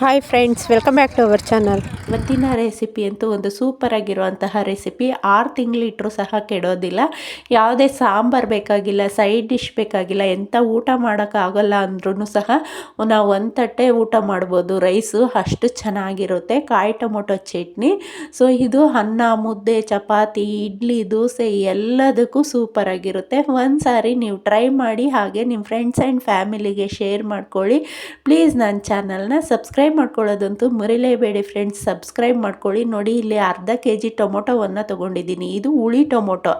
Hi friends welcome back to our channel ಇವತ್ತಿನ recipe ಅಂತೂ ಒಂದು ಸೂಪರ್ ಆಗಿರುವಂತಹ ರೆಸಿಪಿ ಆರು ತಿಂಗಳಿಟ್ಟರೂ ಸಹ ಕೆಡೋದಿಲ್ಲ. ಯಾವುದೇ ಸಾಂಬಾರು ಬೇಕಾಗಿಲ್ಲ ಸೈಡ್ ಡಿಶ್ ಬೇಕಾಗಿಲ್ಲ ಎಂಥ ಊಟ ಮಾಡೋಕ್ಕಾಗಲ್ಲ ಅಂದ್ರೂ ಸಹ ನಾವು ಒಂದು ತಟ್ಟೆ ಊಟ ಮಾಡ್ಬೋದು. ರೈಸು ಅಷ್ಟು ಚೆನ್ನಾಗಿರುತ್ತೆ. ಕಾಯಿ ಟೊಮೊಟೊ ಚಟ್ನಿ. ಸೊ ಇದು ಅನ್ನ, ಮುದ್ದೆ, ಚಪಾತಿ, ಇಡ್ಲಿ, ದೋಸೆ ಎಲ್ಲದಕ್ಕೂ ಸೂಪರ್ ಆಗಿರುತ್ತೆ. ಒಂದು ಸಾರಿ ನೀವು ಟ್ರೈ ಮಾಡಿ ಹಾಗೆ ನಿಮ್ಮ ಫ್ರೆಂಡ್ಸ್ ಆ್ಯಂಡ್ ಫ್ಯಾಮಿಲಿಗೆ ಶೇರ್ ಮಾಡ್ಕೊಳ್ಳಿ. ಪ್ಲೀಸ್ ನನ್ನ ಚಾನಲ್ನ ಸಬ್ಸ್ಕ್ರೈಬ್ ಮಾಡ್ಕೊಳ್ಳೋದಂತೂ ಮರಿಲೇಬೇಡಿ ಫ್ರೆಂಡ್ಸ್ ಸಬ್ಸ್ಕ್ರೈಬ್ ಮಾಡ್ಕೊಳ್ಳಿ. ನೋಡಿ, ಇಲ್ಲಿ ಅರ್ಧ ಕೆ ಜಿ ಟೊಮೊಟೊವನ್ನು ತೊಗೊಂಡಿದ್ದೀನಿ. ಇದು ಹುಳಿ ಟೊಮೊಟೊ.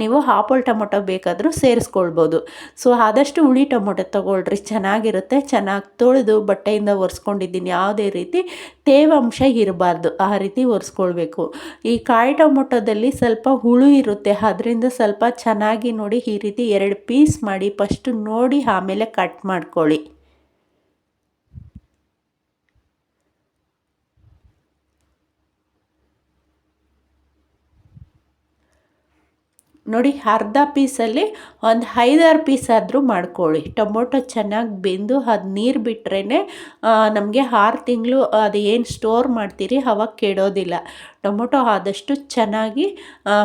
ನೀವು ಹಾಪಲ್ ಟೊಮೊಟೊ ಬೇಕಾದರೂ ಸೇರಿಸ್ಕೊಳ್ಬೋದು. ಸೊ ಆದಷ್ಟು ಹುಳಿ ಟೊಮೊಟೊ ತೊಗೊಳ್ರಿ. ಚೆನ್ನಾಗಿರುತ್ತೆ. ಚೆನ್ನಾಗಿ ತೊಳೆದು ಬಟ್ಟೆಯಿಂದ ಒರೆಸ್ಕೊಂಡಿದ್ದೀನಿ. ಯಾವುದೇ ರೀತಿ ತೇವಾಂಶ ಇರಬಾರ್ದು. ಆ ರೀತಿ ಒರೆಸ್ಕೊಳ್ಬೇಕು. ಈ ಕಾಯಿ ಟೊಮೊಟೊದಲ್ಲಿ ಸ್ವಲ್ಪ ಹುಳು ಇರುತ್ತೆ. ಅದರಿಂದ ಸ್ವಲ್ಪ ಚೆನ್ನಾಗಿ ನೋಡಿ, ಈ ರೀತಿ ಎರಡು ಪೀಸ್ ಮಾಡಿ ಫಸ್ಟು ನೋಡಿ, ಆಮೇಲೆ ಕಟ್ ಮಾಡ್ಕೊಳ್ಳಿ. ನೋಡಿ, ಅರ್ಧ ಪೀಸಲ್ಲಿ ಒಂದು ಐದಾರು ಪೀಸ್ ಆದರೂ ಮಾಡ್ಕೊಳ್ಳಿ. ಟೊಮೊಟೊ ಚೆನ್ನಾಗಿ ಬೆಂದು ಅದು ನೀರು ಬಿಟ್ರೇ ನಮಗೆ ಆರು ತಿಂಗಳು ಅದು ಏನು ಸ್ಟೋರ್ ಮಾಡ್ತೀರಿ ಅವಾಗ ಕೆಡೋದಿಲ್ಲ. ಟೊಮೊಟೊ ಆದಷ್ಟು ಚೆನ್ನಾಗಿ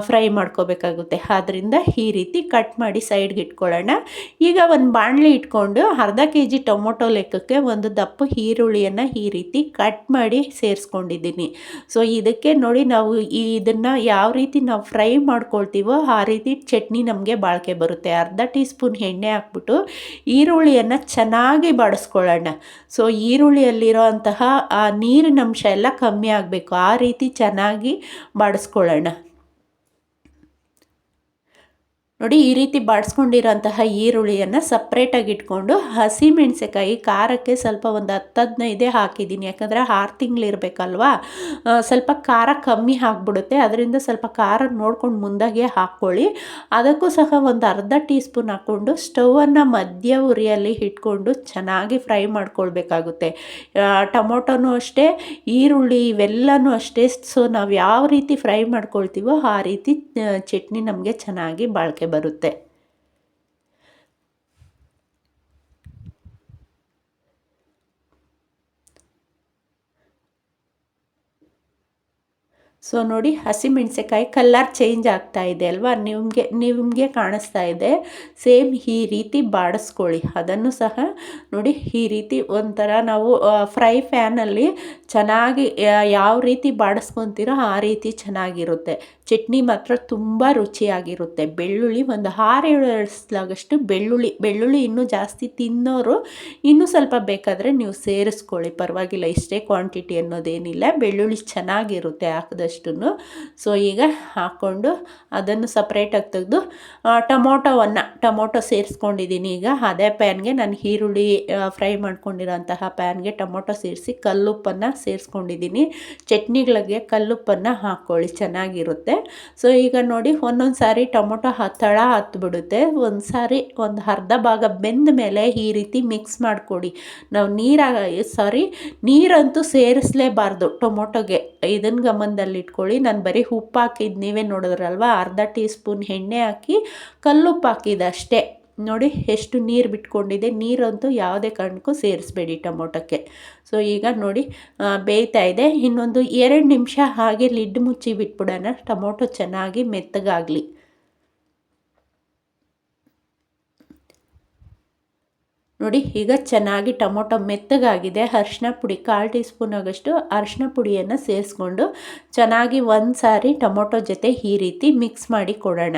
ಫ್ರೈ ಮಾಡ್ಕೋಬೇಕಾಗುತ್ತೆ. ಆದ್ದರಿಂದ ಈ ರೀತಿ ಕಟ್ ಮಾಡಿ ಸೈಡ್ಗೆ ಇಟ್ಕೊಳ್ಳೋಣ. ಈಗ ಒಂದು ಬಾಣಲೆ ಇಟ್ಕೊಂಡು ಅರ್ಧ ಕೆ ಜಿ ಟೊಮೊಟೊ ಲೆಕ್ಕಕ್ಕೆ ಒಂದು ದಪ್ಪ ಈರುಳ್ಳಿಯನ್ನು ಈ ರೀತಿ ಕಟ್ ಮಾಡಿ ಸೇರಿಸ್ಕೊಂಡಿದ್ದೀನಿ. ಸೊ ಇದಕ್ಕೆ ನೋಡಿ ನಾವು ಈ ಇದನ್ನು ಯಾವ ರೀತಿ ನಾವು ಫ್ರೈ ಮಾಡ್ಕೊಳ್ತೀವೋ ಆ ರೀತಿ ಚಟ್ನಿ ನಮಗೆ ಬಾಳಿಕೆ ಬರುತ್ತೆ. ಅರ್ಧ ಟೀ ಸ್ಪೂನ್ ಎಣ್ಣೆ ಹಾಕ್ಬಿಟ್ಟು ಈರುಳ್ಳಿಯನ್ನು ಚೆನ್ನಾಗಿ ಬಾಡಿಸ್ಕೊಳ್ಳೋಣ. ಸೊ ಈರುಳ್ಳಿಯಲ್ಲಿರೋ ಅಂತಹ ಆ, ನೀರಿನ ಅಂಶ ಎಲ್ಲ ಕಮ್ಮಿ ಆಗಬೇಕು. ಆ ರೀತಿ ಚೆನ್ನಾಗಿ ಬಾಡಿಸ್ಕೊಳ್ಳೋಣ. ನೋಡಿ, ಈ ರೀತಿ ಬಾಡಿಸ್ಕೊಂಡಿರೋಂತಹ ಈರುಳ್ಳಿಯನ್ನು ಸಪ್ರೇಟಾಗಿ ಇಟ್ಕೊಂಡು ಹಸಿಮೆಣಸೆಕಾಯಿ ಖಾರಕ್ಕೆ ಸ್ವಲ್ಪ ಒಂದು ಹತ್ತು ಹದಿನೈದೇ ಹಾಕಿದ್ದೀನಿ. ಯಾಕಂದರೆ ಆರು ತಿಂಗಳಿರಬೇಕಲ್ವಾ ಸ್ವಲ್ಪ ಖಾರ ಕಮ್ಮಿ ಹಾಕ್ಬಿಡುತ್ತೆ ಅದರಿಂದ ಸ್ವಲ್ಪ ಖಾರ ನೋಡ್ಕೊಂಡು ಮುಂದಾಗೆ ಹಾಕ್ಕೊಳ್ಳಿ. ಅದಕ್ಕೂ ಸಹ ಒಂದು ಅರ್ಧ ಟೀ ಸ್ಪೂನ್ ಹಾಕ್ಕೊಂಡು ಸ್ಟವನ್ನು ಮಧ್ಯ ಉರಿಯಲ್ಲಿ ಇಟ್ಕೊಂಡು ಚೆನ್ನಾಗಿ ಫ್ರೈ ಮಾಡ್ಕೊಳ್ಬೇಕಾಗುತ್ತೆ. ಟೊಮೊಟೊನೂ ಅಷ್ಟೇ, ಈರುಳ್ಳಿ ಇವೆಲ್ಲನೂ ಅಷ್ಟೇ. ಸೊ, ನಾವು ಯಾವ ರೀತಿ ಫ್ರೈ ಮಾಡ್ಕೊಳ್ತೀವೋ ಆ ರೀತಿ ಚಟ್ನಿ ನಮಗೆ ಚೆನ್ನಾಗಿ ಬಾಳಿಕೆ ಬರುತ್ತೆ. ಸೊ ನೋಡಿ ಹಸಿಮೆಣಸೆಕಾಯಿ ಕಲ್ಲರ್ ಚೇಂಜ್ ಆಗ್ತಾ ಇದೆ ಅಲ್ವಾ? ನಿಮಗೆ ನಿಮಗೆ ಕಾಣಿಸ್ತಾ ಇದೆ. ಸೇಮ್ ಈ ರೀತಿ ಬಾಡಿಸ್ಕೊಳ್ಳಿ. ಅದನ್ನು ಸಹ ನೋಡಿ ಈ ರೀತಿ ಒಂಥರ ನಾವು ಫ್ರೈ ಫ್ಯಾನಲ್ಲಿ ಚೆನ್ನಾಗಿ ಯಾವ ರೀತಿ ಬಾಡಿಸ್ಕೊತೀರೋ ಆ ರೀತಿ ಚೆನ್ನಾಗಿರುತ್ತೆ. ಚಟ್ನಿ ಮಾತ್ರ ತುಂಬ ರುಚಿಯಾಗಿರುತ್ತೆ. ಬೆಳ್ಳುಳ್ಳಿ ಒಂದು ಆರೇಳು ಎಳಸ್ಲಾಗಷ್ಟು ಬೆಳ್ಳುಳ್ಳಿ ಬೆಳ್ಳುಳ್ಳಿ ಇನ್ನೂ ಜಾಸ್ತಿ ತಿನ್ನೋರು ಇನ್ನೂ ಸ್ವಲ್ಪ ಬೇಕಾದರೆ ನೀವು ಸೇರಿಸ್ಕೊಳ್ಳಿ. ಪರವಾಗಿಲ್ಲ, ಇಷ್ಟೇ ಕ್ವಾಂಟಿಟಿ ಅನ್ನೋದೇನಿಲ್ಲ. ಬೆಳ್ಳುಳ್ಳಿ ಚೆನ್ನಾಗಿರುತ್ತೆ ಹಾಕಿದಷ್ಟು ಸೊ ಈಗ ಹಾಕ್ಕೊಂಡು ಅದನ್ನು ಸಪ್ರೇಟಾಗಿ ತೆಗೆದು ಟೊಮೊಟೊವನ್ನು, ಟೊಮೊಟೊ ಸೇರಿಸ್ಕೊಂಡಿದ್ದೀನಿ. ಈಗ ಅದೇ ಪ್ಯಾನ್ಗೆ ನಾನು ಈರುಳ್ಳಿ ಫ್ರೈ ಮಾಡ್ಕೊಂಡಿರೋಂತಹ ಪ್ಯಾನ್ಗೆ ಟೊಮೊಟೊ ಸೇರಿಸಿ ಕಲ್ಲುಪ್ಪನ್ನು ಸೇರಿಸ್ಕೊಂಡಿದ್ದೀನಿ. ಚಟ್ನಿಗಳಿಗೆ ಕಲ್ಲುಪ್ಪನ್ನು ಹಾಕ್ಕೊಳ್ಳಿ. ಚೆನ್ನಾಗಿರುತ್ತೆ. ಸೊ ಈಗ ನೋಡಿ ಒಂದೊಂದು ಸಾರಿ ಟೊಮೊಟೊ ಹತ್ತಳ ತಳ ಹತ್ಬಿಡುತ್ತೆ. ಒಂದು ಸಾರಿ ಒಂದು ಅರ್ಧ ಭಾಗ ಬೆಂದ ಮೇಲೆ ಈ ರೀತಿ ಮಿಕ್ಸ್ ಮಾಡಿಕೊಡಿ. ನಾವು ನೀರಾಗ ಸಾರಿ ನೀರಂತೂ ಸೇರಿಸಲೇಬಾರ್ದು ಟೊಮೊಟೊಗೆ. ಇದನ್ನು ಗಮನದಲ್ಲಿ ಇಟ್ಕೊಳ್ಳಿ ನಾನು ಬರೀ ಉಪ್ಪು ಹಾಕಿದ್ದು ನೀವೇ ನೋಡಿದ್ರಲ್ವ? ಅರ್ಧ ಟೀ ಸ್ಪೂನ್ ಎಣ್ಣೆ ಹಾಕಿ ಕಲ್ಲುಪ್ಪು ಹಾಕಿದ್ದು ಅಷ್ಟೇ. ನೋಡಿ ಎಷ್ಟು ನೀರು ಬಿಟ್ಕೊಂಡಿದೆ. ನೀರಂತೂ ಯಾವುದೇ ಕಾರಣಕ್ಕೂ ಸೇರಿಸ್ಬೇಡಿ ಟೊಮೊಟೊಕ್ಕೆ. ಸೊ ಈಗ ನೋಡಿ ಬೇಯ್ತಾ ಇದೆ. ಇನ್ನೊಂದು ಎರಡು ನಿಮಿಷ ಹಾಗೆ ಲಿಡ್ ಮುಚ್ಚಿ ಬಿಟ್ಬಿಡೋಣ. ಟೊಮೊಟೊ ಚೆನ್ನಾಗಿ ಮೆತ್ತಗಾಗಲಿ. ನೋಡಿ, ಈಗ ಚೆನ್ನಾಗಿ ಟೊಮೊಟೊ ಮೆತ್ತಗಾಗಿದೆ. ಅರಿಶಿನ ಪುಡಿ ಕಾಲು ಟೀ ಸ್ಪೂನ್ ಆಗಷ್ಟು ಅರಿಶಿನ ಪುಡಿಯನ್ನು ಸೇರಿಸ್ಕೊಂಡು ಚೆನ್ನಾಗಿ ಒಂದು ಸಾರಿ ಟೊಮೊಟೊ ಜೊತೆ ಈ ರೀತಿ ಮಿಕ್ಸ್ ಮಾಡಿ ಕೊಡೋಣ.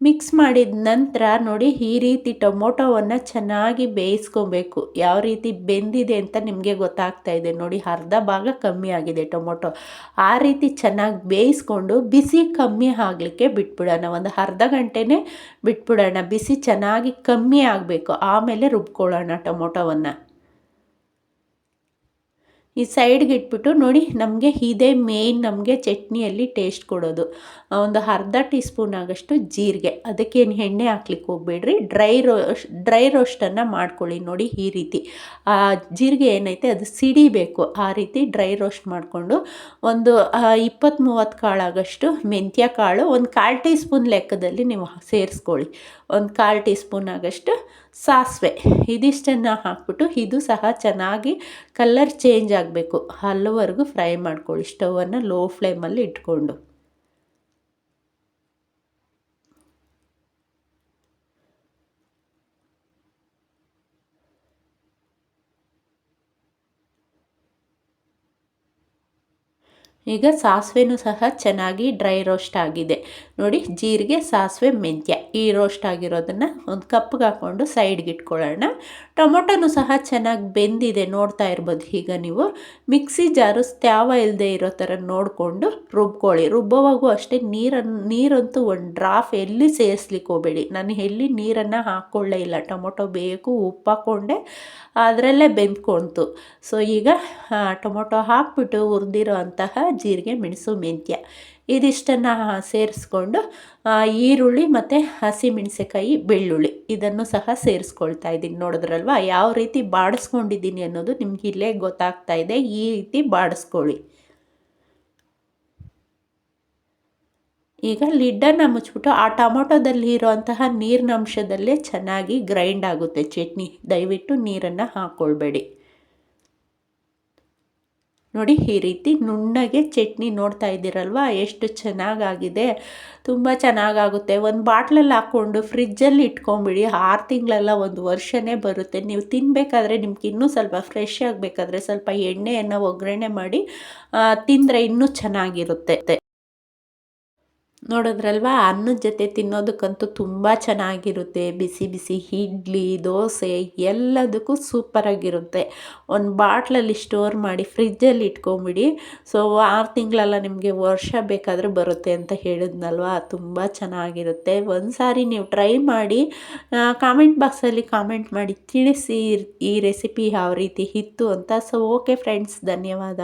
ಮಿಕ್ಸ್ ಮಾಡಿದ ನಂತರ ನೋಡಿ ಈ ರೀತಿ ಟೊಮೊಟೊವನ್ನು ಚೆನ್ನಾಗಿ ಬೇಯಿಸ್ಕೊಬೇಕು. ಯಾವ ರೀತಿ ಬೆಂದಿದೆ ಅಂತ ನಿಮಗೆ ಗೊತ್ತಾಗ್ತಾ ಇದೆ. ನೋಡಿ ಅರ್ಧ ಭಾಗ ಕಮ್ಮಿ ಆಗಿದೆ ಟೊಮೊಟೊ. ಆ ರೀತಿ ಚೆನ್ನಾಗಿ ಬೇಯಿಸ್ಕೊಂಡು ಬಿಸಿ ಕಮ್ಮಿ ಆಗಲಿಕ್ಕೆ ಬಿಟ್ಬಿಡೋಣ. ಒಂದು ಅರ್ಧ ಗಂಟೆನೇ ಬಿಟ್ಬಿಡೋಣ. ಬಿಸಿ ಚೆನ್ನಾಗಿ ಕಮ್ಮಿ ಆಗಬೇಕು. ಆಮೇಲೆ ರುಬ್ಕೊಳ್ಳೋಣ ಟೊಮೊಟೊವನ್ನು. ಈ ಸೈಡ್ಗೆ ಇಟ್ಬಿಟ್ಟು ನೋಡಿ, ನಮಗೆ ಇದೇ ಮೇಯ್ನ್ ನಮಗೆ ಚಟ್ನಿಯಲ್ಲಿ ಟೇಸ್ಟ್ ಕೊಡೋದು. ಒಂದು ಅರ್ಧ ಟೀ ಸ್ಪೂನ್ ಆಗಷ್ಟು ಜೀರಿಗೆ. ಅದಕ್ಕೇನು ಎಣ್ಣೆ ಹಾಕ್ಲಿಕ್ಕೆ ಹೋಗ್ಬೇಡ್ರಿ. ಡ್ರೈ ರೋಸ್ಟ್ ಡ್ರೈ ರೋಸ್ಟನ್ನು ಮಾಡ್ಕೊಳ್ಳಿ ನೋಡಿ ಈ ರೀತಿ. ಆ, ಜೀರಿಗೆ ಏನೈತೆ, ಅದು ಸಿಡಿಬೇಕು. ಆ ರೀತಿ ಡ್ರೈ ರೋಸ್ಟ್ ಮಾಡಿಕೊಂಡು ಒಂದು ಇಪ್ಪತ್ತು ಮೂವತ್ತು ಕಾಳಾಗಷ್ಟು ಮೆಂತ್ಯ ಕಾಳು, ಒಂದು ಕಾಲು ಟೀ ಸ್ಪೂನ್ ಲೆಕ್ಕದಲ್ಲಿ ನೀವು ಸೇರಿಸ್ಕೊಳ್ಳಿ. ಒಂದು ಕಾಲು ಟೀ ಸ್ಪೂನ್ ಆಗಷ್ಟು ಸಾಸಿವೆ. ಇದಿಷ್ಟನ್ನು ಹಾಕ್ಬಿಟ್ಟು ಇದು ಸಹ ಚೆನ್ನಾಗಿ ಕಲ್ಲರ್ ಚೇಂಜ್ ಆಗಬೇಕು. ಅಲ್ಲಿವರೆಗೂ ಫ್ರೈ ಮಾಡ್ಕೊಳ್ಳಿ. ಸ್ಟವನ್ನು ಲೋ ಫ್ಲೇಮಲ್ಲಿ ಇಟ್ಕೊಂಡು. ಈಗ ಸಾಸಿವೆನೂ ಸಹ ಚೆನ್ನಾಗಿ ಡ್ರೈ ರೋಸ್ಟ್ ಆಗಿದೆ. ನೋಡಿ, ಜೀರಿಗೆ, ಸಾಸಿವೆ, ಮೆಂತ್ಯ ಈ ರೋಸ್ಟ್ ಆಗಿರೋದನ್ನು ಒಂದು ಕಪ್ಗೆ ಹಾಕ್ಕೊಂಡು ಸೈಡ್ಗೆ ಇಟ್ಕೊಳ್ಳೋಣ. ಟೊಮೊಟೊನೂ ಸಹ ಚೆನ್ನಾಗಿ ಬೆಂದಿದೆ, ನೋಡ್ತಾ ಇರ್ಬೋದು. ಈಗ ನೀವು ಮಿಕ್ಸಿ ಜಾರು ತ್ಯಾವ ಇಲ್ಲದೆ ಇರೋ ಥರ ನೋಡಿಕೊಂಡು ರುಬ್ಕೊಳ್ಳಿ. ರುಬ್ಬೋವಾಗೂ ಅಷ್ಟೇ ನೀರನ್ನು ನೀರಂತೂ ಒಂದು ಡ್ರಾಫ್ ಎಲ್ಲಿ ಸೇರಿಸ್ಲಿಕ್ಕೆ ಹೋಗಬೇಡಿ. ನಾನು ಎಲ್ಲಿ ನೀರನ್ನು ಹಾಕ್ಕೊಳ್ಳೇ ಇಲ್ಲ. ಟೊಮೊಟೊ ಬೇಕು, ಉಪ್ಪು ಹಾಕ್ಕೊಂಡೆ, ಅದರಲ್ಲೇ ಬೆಂದ್ಕೊಳ್ತು ಸೊ, ಈಗ ಟೊಮೊಟೊ ಹಾಕ್ಬಿಟ್ಟು ಹುರಿದಿರೋ ಅಂತಹ ಜೀರಿಗೆ, ಮೆಣಸು, ಮೆಂತ್ಯ. ಇದಿಷ್ಟನ್ನು ಸೇರಿಸ್ಕೊಂಡು ಈರುಳ್ಳಿ ಮತ್ತು ಹಸಿಮೆಣಸೆಕಾಯಿ ಬೆಳ್ಳುಳ್ಳಿ ಇದನ್ನು ಸಹ ಸೇರಿಸ್ಕೊಳ್ತಾ ಇದ್ದೀನಿ. ನೋಡಿದ್ರಲ್ವ? ಯಾವ ರೀತಿ ಬಾಡಿಸ್ಕೊಂಡಿದ್ದೀನಿ ಅನ್ನೋದು ನಿಮ್ಗೆ ಇಲ್ಲೇ ಗೊತ್ತಾಗ್ತಾ ಇದೆ. ಈ ರೀತಿ ಬಾಡಿಸ್ಕೊಳ್ಳಿ. ಈಗ ಲಿಡ್ಡನ್ನು ಮುಚ್ಚಿಬಿಟ್ಟು, ಆ ಟೊಮೊಟೊದಲ್ಲಿ ಇರುವಂತಹ ನೀರಿನ ಅಂಶದಲ್ಲೇ ಚೆನ್ನಾಗಿ ಗ್ರೈಂಡ್ ಆಗುತ್ತೆ ಚಟ್ನಿ. ದಯವಿಟ್ಟು ನೀರನ್ನು ಹಾಕ್ಕೊಳ್ಬೇಡಿ. ನೋಡಿ ಈ ರೀತಿ ನುಣ್ಣಗೆ ಚಟ್ನಿ ನೋಡ್ತಾ ಇದ್ದೀರಲ್ವ? ಎಷ್ಟು ಚೆನ್ನಾಗಾಗಿದೆ. ತುಂಬ ಚೆನ್ನಾಗಾಗುತ್ತೆ. ಒಂದು ಬಾಟ್ಲಲ್ಲಿ ಹಾಕ್ಕೊಂಡು ಫ್ರಿಜ್ಜಲ್ಲಿ ಇಟ್ಕೊಂಬಿಡಿ. ಆರು ತಿಂಗಳೆಲ್ಲ ಒಂದು ವರ್ಷನೇ ಬರುತ್ತೆ. ನೀವು ತಿನ್ನಬೇಕಾದ್ರೆ ನಿಮ್ಗೆ ಇನ್ನೂ ಸ್ವಲ್ಪ ಫ್ರೆಶ್ ಆಗಬೇಕಾದ್ರೆ ಸ್ವಲ್ಪ ಎಣ್ಣೆಯನ್ನು ಒಗ್ಗರಣೆ ಮಾಡಿ ತಿಂದರೆ ಇನ್ನೂ ಚೆನ್ನಾಗಿರುತ್ತೆ. ನೋಡಿದ್ರಲ್ವಾ? ಅನ್ನದ ಜೊತೆ ತಿನ್ನೋದಕ್ಕಂತೂ ತುಂಬ ಚೆನ್ನಾಗಿರುತ್ತೆ. ಬಿಸಿ ಬಿಸಿ ಇಡ್ಲಿ, ದೋಸೆ ಎಲ್ಲದಕ್ಕೂ ಸೂಪರಾಗಿರುತ್ತೆ ಒಂದು ಬಾಟ್ಲಲ್ಲಿ ಸ್ಟೋರ್ ಮಾಡಿ ಫ್ರಿಜ್ಜಲ್ಲಿ ಇಟ್ಕೊಂಬಿಡಿ. ಸೊ ಆರು ತಿಂಗಳೆಲ್ಲ ನಿಮಗೆ ವರ್ಷ ಬೇಕಾದರೂ ಬರುತ್ತೆ ಅಂತ ಹೇಳಿದ್ನಲ್ವಾ? ತುಂಬ ಚೆನ್ನಾಗಿರುತ್ತೆ. ಒಂದು ಸಾರಿ ನೀವು ಟ್ರೈ ಮಾಡಿ ಕಾಮೆಂಟ್ ಬಾಕ್ಸಲ್ಲಿ ಕಾಮೆಂಟ್ ಮಾಡಿ ತಿಳಿಸಿ ಈ ರೆಸಿಪಿ ಯಾವ ರೀತಿ ಇತ್ತು ಅಂತ. ಸೊ ಓಕೆ ಫ್ರೆಂಡ್ಸ್ ಧನ್ಯವಾದ.